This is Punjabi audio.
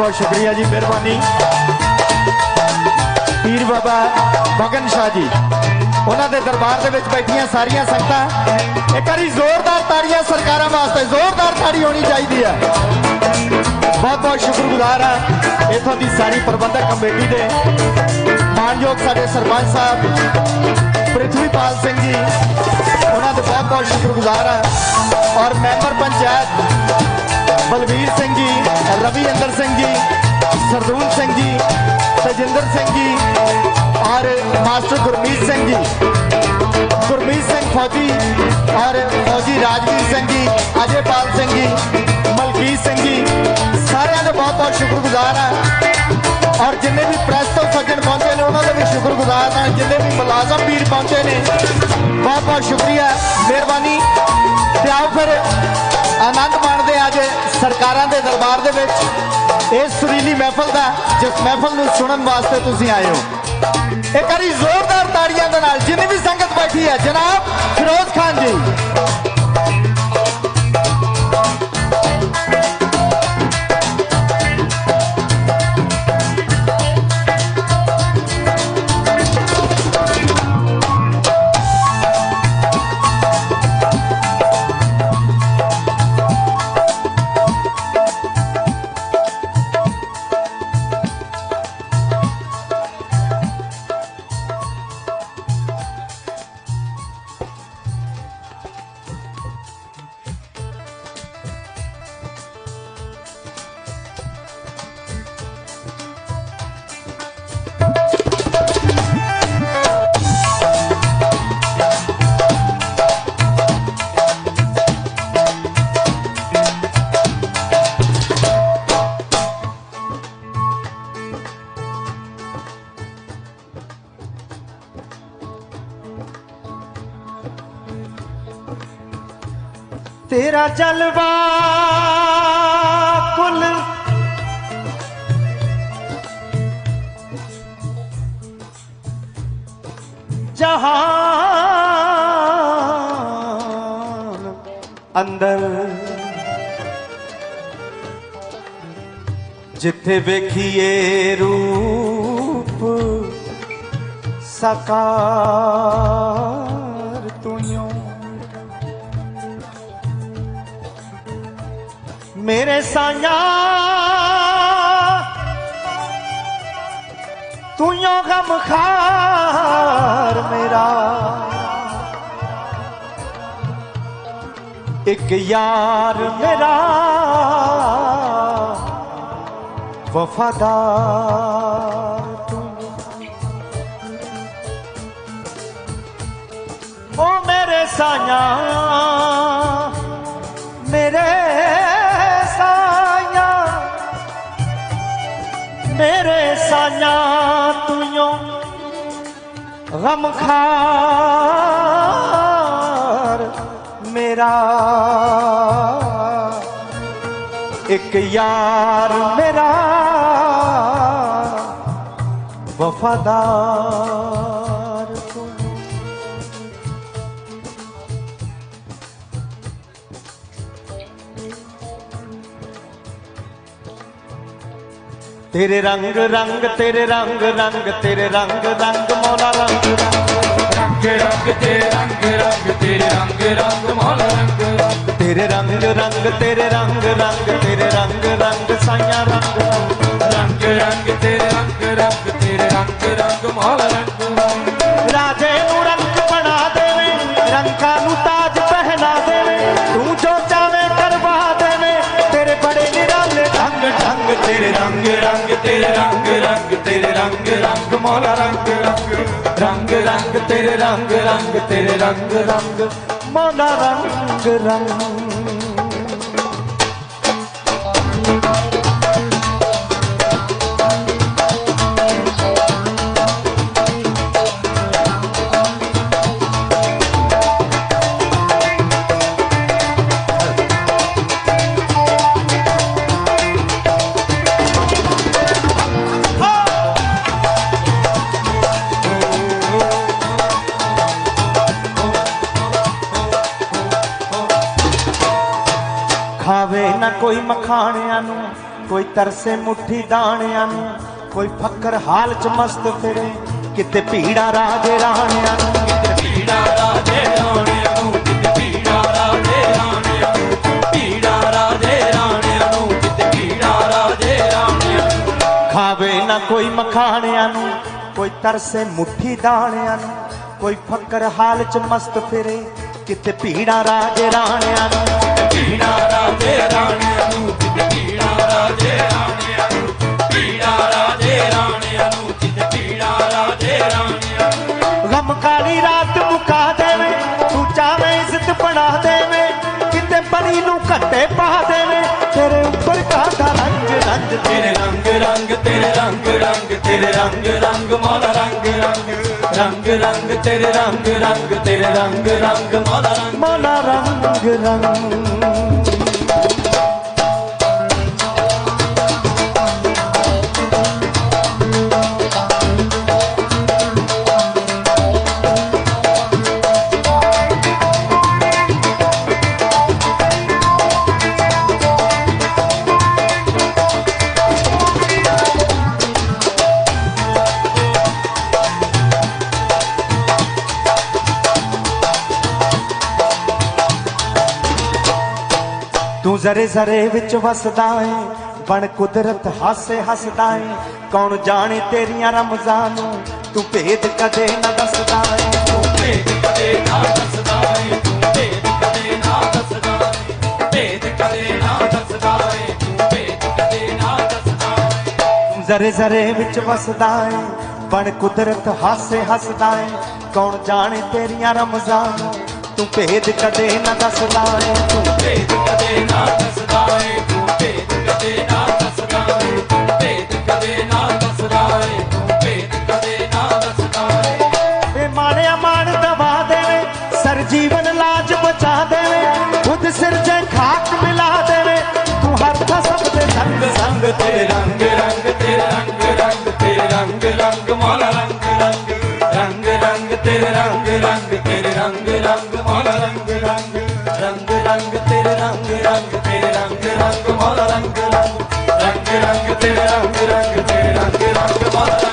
ਬਹੁਤ ਸ਼ੁਕਰੀਆ ਜੀ, ਮਿਹਰਬਾਨੀ। ਪੀਰ ਬਾਬਾ ਭਗਨ ਸ਼ਾਹ ਜੀ, ਉਹਨਾਂ ਦੇ ਦਰਬਾਰ ਦੇ ਵਿੱਚ ਬੈਠੀਆਂ ਸਾਰੀਆਂ ਸੰਗਤਾਂ। ਇੱਕ ਵਾਰੀ ਜ਼ੋਰਦਾਰ ਤਾੜੀਆਂ ਸਰਕਾਰਾਂ ਵਾਸਤੇ, ਜ਼ੋਰਦਾਰ ਤਾੜੀ ਹੋਣੀ ਚਾਹੀਦੀ ਹੈ ਬਹੁਤ ਬਹੁਤ ਸ਼ੁਕਰਗੁਜ਼ਾਰ ਹਾਂ ਇਥੋਂ ਦੀ ਸਾਰੀ ਪ੍ਰਬੰਧਕ ਕਮੇਟੀ ਦੇ। ਮਾਨਯੋਗ ਸਾਡੇ ਸਰਪੰਚ ਸਾਹਿਬ, ਪ੍ਰਿਥਵੀਪਾਲ ਸਿੰਘ ਜੀ, ਉਹਨਾਂ ਦੇ ਬਹੁਤ ਬਹੁਤ ਸ਼ੁਕਰਗੁਜ਼ਾਰ ਹਾਂ ਔਰ ਮੈਂਬਰ ਪੰਚਾਇਤ ਬਲਵੀਰ ਸਿੰਘ ਜੀ ਰਵੀ ਅੰਦਰ ਸਿੰਘ ਜੀ, ਸਰਦੂਲ ਸਿੰਘ ਜੀ, ਤਜਿੰਦਰ ਸਿੰਘ ਜੀ, ਔਰ ਮਾਸਟਰ ਗੁਰਮੀਤ ਸਿੰਘ ਜੀ। ਗੁਰਮੀਤ ਸਿੰਘ ਫੌਜੀ, ਔਰ ਫੌਜੀ ਰਾਜਵੀਰ ਸਿੰਘ ਜੀ, ਅਜੇਪਾਲ ਸਿੰਘ ਜੀ, ਮਲਕੀਤ ਸਿੰਘ ਜੀ, ਸਾਰਿਆਂ ਦਾ ਬਹੁਤ ਬਹੁਤ ਸ਼ੁਕਰਗੁਜ਼ਾਰ ਹਾਂ। ਔਰ ਜਿੰਨੇ ਵੀ ਪ੍ਰੈਸ ਤੋਂ ਸੱਜਣ ਪਹੁੰਚੇ ਨੇ, ਉਹਨਾਂ ਦੇ ਵੀ ਸ਼ੁਕਰਗੁਜ਼ਾਰ ਹਾਂ। ਜਿੰਨੇ ਵੀ ਮੁਲਾਜ਼ਮ ਵੀਰ ਪਹੁੰਚੇ ਨੇ, ਬਹੁਤ ਬਹੁਤ ਸ਼ੁਕਰੀਆ, ਮਿਹਰਬਾਨੀ। ਤੇ ਆਓ ਫਿਰ ਆਨੰਦ ਸਰਕਾਰਾਂ ਦੇ ਦਰਬਾਰ ਦੇ ਵਿੱਚ ਇਸ ਸੁਰੀਲੀ ਮਹਿਫਲ ਦਾ, ਜਿਸ ਮਹਿਫਲ ਨੂੰ ਸੁਣਨ ਵਾਸਤੇ ਤੁਸੀਂ ਆਏ ਹੋ। ਇੱਕ ਵਾਰੀ ਜ਼ੋਰਦਾਰ ਤਾੜੀਆਂ ਦੇ ਨਾਲ ਜਿੰਨੀ ਵੀ ਸੰਗਤ ਬੈਠੀ ਹੈ, ਜਨਾਬ ਫਿਰੋਜ਼ ਖਾਨ ਜੀ। ਤੇਰਾ ਜਲਵਾ ਕੁਲ ਜਹਾਨ ਅੰਦਰ ਜਿੱਥੇ ਵੇਖੀਏ ਰੂਪ ਸਾਕਾਰ ਮੇਰੇ ਸਾਇਆ ਤੂੰ ਯੋ ਗਮ ਖਾਰ ਮੇਰਾ। ਇੱਕ ਯਾਰ ਮੇਰਾ। ਵਫਾਦਾਰ ਤੂੰ। ਓ ਮੇਰੇ ਸਾਇਆ ਸਾਇਆ ਤੂੰ ਯੋ ਗਮ ਖਾਰ ਮੇਰਾ। ਇੱਕ ਯਾਰ ਮੇਰਾ। ਤੇਰੇ ਰੰਗ ਰੰਗ ਤੇਰੇ ਰੰਗ ਰੰਗ ਤੇਰੇ ਰੰਗ ਰੰਗ ਮੌਲਾ ਰੰਗ ਰੰਗ ਰੰਗ ਰੰਗ ਤੇਰੇ ਰੰਗ ਰੰਗ ਤੇਰੇ ਰੰਗ ਰੰਗ ਮੌਲਾ ਰੰਗ ਰੰਗ ਤੇਰੇ ਰੰਗ ਰੰਗ ਤੇਰੇ ਰੰਗ ਰੰਗ ਤੇਰੇ ਰੰਗ ਰੰਗ ਸਾਈਆਂ ਰੰਗ ਰੰਗ ਰੰਗ ਰੰਗ ਤੇਰੇ ਰੰਗ ਰੰਗ ਤੇਰੇ ਰੰਗ ਰੰਗ ਮੌਲਾ ਰੰਗ ਰੰਗ ਰਾਜੇ ਨੂੰ ਰੰਗ ਬਣਾ ਦੇਵੇ ਰੰਗਾਂ ਨੂੰ ਤੇਰੇ ਰੰਗ ਰੰਗ, ਤੇਰੇ ਰੰਗ ਰੰਗ, ਤੇਰੇ ਰੰਗ ਰੰਗ, ਮੌਲਾ ਰੰਗ ਰੰਗ ਰੰਗ ਰੰਗ, ਤੇਰੇ ਰੰਗ ਰੰਗ, ਤੇਰੇ ਰੰਗ ਰੰਗ, ਮੌਲਾ ਰੰਗ ਰੰਗ। ਖਾਵੇ ਕੋਈ ਨੂੰ, ਕੋਈ ਤਰਸੇ ਮੁੱਠੀ ਦਾਣਿਆਂ ਨੂੰ, ਕੋਈ ਫੱਕਰ ਹਾਲ ਚ ਮਸਤ ਫਿਰੇ, ਕਿਤੇ ਭੀੜਾ ਰਾਜੇ ਰਾਣਿਆਂ ਨੂੰ ਪੀੜਾ ਰਾਜੇ ਰਾਣਿਆਂ ਨੂੰ ਜਿੱਤ ਪੀੜਾ ਰਾਜੇ ਰਾਣਿਆਂ ਨੂੰ ਪੀੜਾ ਰਾਜੇ ਰਾਣਿਆਂ ਨੂੰ ਜਿੱਤ ਪੀੜਾ ਰਾਜੇ ਰਾਣਿਆਂ ਨੂੰ। ਖਾਵੇ ਨਾ ਕੋਈ ਮਖਾਣਿਆਂ ਨੂੰ, ਕੋਈ ਤਰਸੇ ਮੁੱਠੀ ਦਾਣਿਆਂ ਨੂੰ, ਕੋਈ ਫੱਕਰ ਹਾਲ ਚ ਮਸਤ ਫਿਰੇ, ਕਿਤੇ ਭੀੜਾ ਰਾਜੇ ਰਾਣਿਆਂ ਨੂੰ। ਘੱਟੇ ਪਾ ਦੇਵੇ ਤੇਰੇ ਉੱਪਰ ਕਾਦਾ ਰੰਗ ਰੰਗ? ਤੇਰੇ ਰੰਗ ਰੰਗ ਤੇਰੇ ਰੰਗ ਰੰਗ ਤੇਰੇ ਰੰਗ ਰੰਗ ਮੌਲਾ ਰੰਗ ਰੰਗ। ਰੰਗ ਰੰਗ ਤੇਰੇ ਰੰਗ ਰੰਗ ਤੇਰੇ ਰੰਗ ਰੰਗ ਮੌਲਾ ਰੰਗ। ਮੋਲਾ ਰੰਗ ਰੰਗ। ਜ਼ਰੇ ਜ਼ਰੇ ਵਿੱਚ ਵਸਦਾ ਏ ਬਣ ਕੁਦਰਤ ਹਾਸੇ ਹੱਸਦਾ ਏ ਕੌਣ ਜਾਣੇ ਤੇਰੀਆਂ ਰਮਜ਼ਾਂ ਨੂੰ ਤੂੰ ਭੇਦ ਕਦੇ ਨਾ ਦੱਸਦਾ ਏ। ਤੂੰ ਭੇਦ ਕਦੇ ਨਾ ਦੱਸਦਾ ਏ ਤੂੰ ਭੇਦ ਕਦੇ ਨਾ ਦੱਸਦਾ ਏ ਭੇਦ ਕਦੇ ਨਾ ਦੱਸਦਾ ਏ ਤੂੰ ਭੇਦ ਕਦੇ ਨਾ ਦੱਸਦਾ ਏ। ਤੂੰ ਜ਼ਰੇ ਜ਼ਰੇ ਵਿੱਚ ਵਸਦਾ ਏ ਬਣ ਕੁਦਰਤ ਹਾਸੇ ਹੱਸਦਾ ਏ ਕੌਣ ਜਾਣੇ ਤੇਰੀਆਂ ਰਮਜ਼ਾਂ ਨੂੰ ਤੂੰ ਭੇਦ ਕਦੇ ਨਾ ਦੱਸਦਾ ਤੇਰੇ ਰੰਗ ਰੰਗ ਤੇਰੇ ਰੰਗ ਰੰਗ ਤੇਰੇ ਰੰਗ ਰੰਗ ਮੌਲਾ ਰੰਗ ਰੰਗ ਰੰਗ ਰੰਗ ਤੇਰੇ ਰੰਗ ਰੰਗ ਤੇਰੇ ਰੰਗ ਰੰਗ ਮੌਲਾ ਰੰਗ ਰੰਗ ਰੰਗ ਰੰਗ ਤੇਰੇ ਰੰਗ ਰੰਗ ਤੇਰੇ ਰੰਗ ਰੰਗ ਮੌਲਾ ਰੰਗ ਰੰਗ ਰੰਗ ਰੰਗ ਤੇਰੇ ਰੰਗ ਰੰਗ ਤੇਰੇ ਰੰਗ ਰੰਗ ਮੌਲਾ